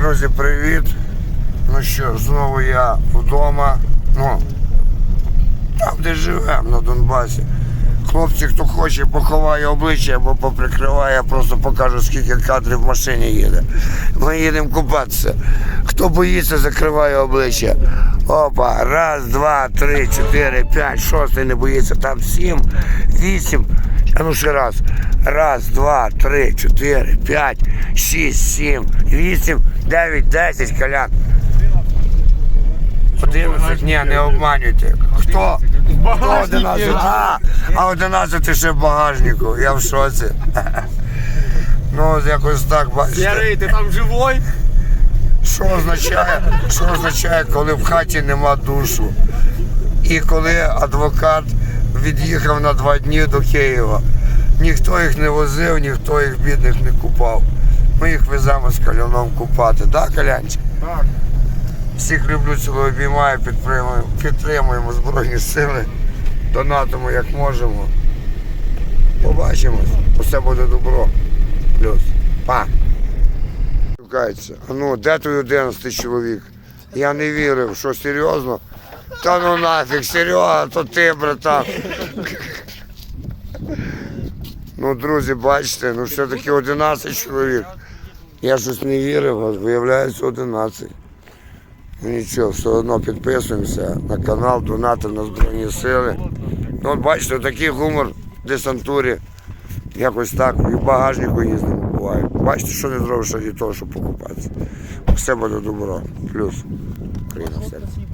Друзі, привіт. Ну що, знову я вдома. Ну, там, де живемо, на Донбасі. Хлопці, хто хоче, поховає обличчя або поприкриває, я просто покажу, скільки кадрів в машині їде. Ми їдемо купатися. Хто боїться, закриває обличчя. Опа, раз, два, три, чотири, п'ять, шостий не боїться. Там сім, вісім. А ну ще раз. Раз, два, три, чотири, п'ять, шість, сім, вісім, дев'ять, десять, колян. 11, ні, не обманюйте. Хто? Хто 11? А, а 11 ще в багажнику. Я в шоці. Ну, якось так, бачите. Ярий, ти там живой? Що означає, що означає, коли в хаті нема душу? І коли адвокат від'їхав на два дні до Києва, ніхто їх не возив, ніхто їх бідних не купав. Ми їх веземо з каляном купати, так, Калянчик? Так. Всіх люблю, цілую обіймаю, підтримуємо, підтримуємо Збройні Сили, донатимо як можемо. Побачимось, усе буде добро. Плюс. Па. Шукається. А ну, де той 11 чоловік? Я не вірив, що серйозно? Та ну нафіг, Серега, то ти, братан. Ну, друзі, бачите, ну все-таки 11 чоловік. Я щось не вірив, а виявляється 11. Ну нічого, все одно підписуємося на канал, донати на Збройні Сили. Ну, от бачите, такий гумор в десантурі. Якось так, і в багажнику їздимо буває. Бачите, що не зробиш раді того, щоб покупатися. Все буде добро. Плюс. Україна в серці.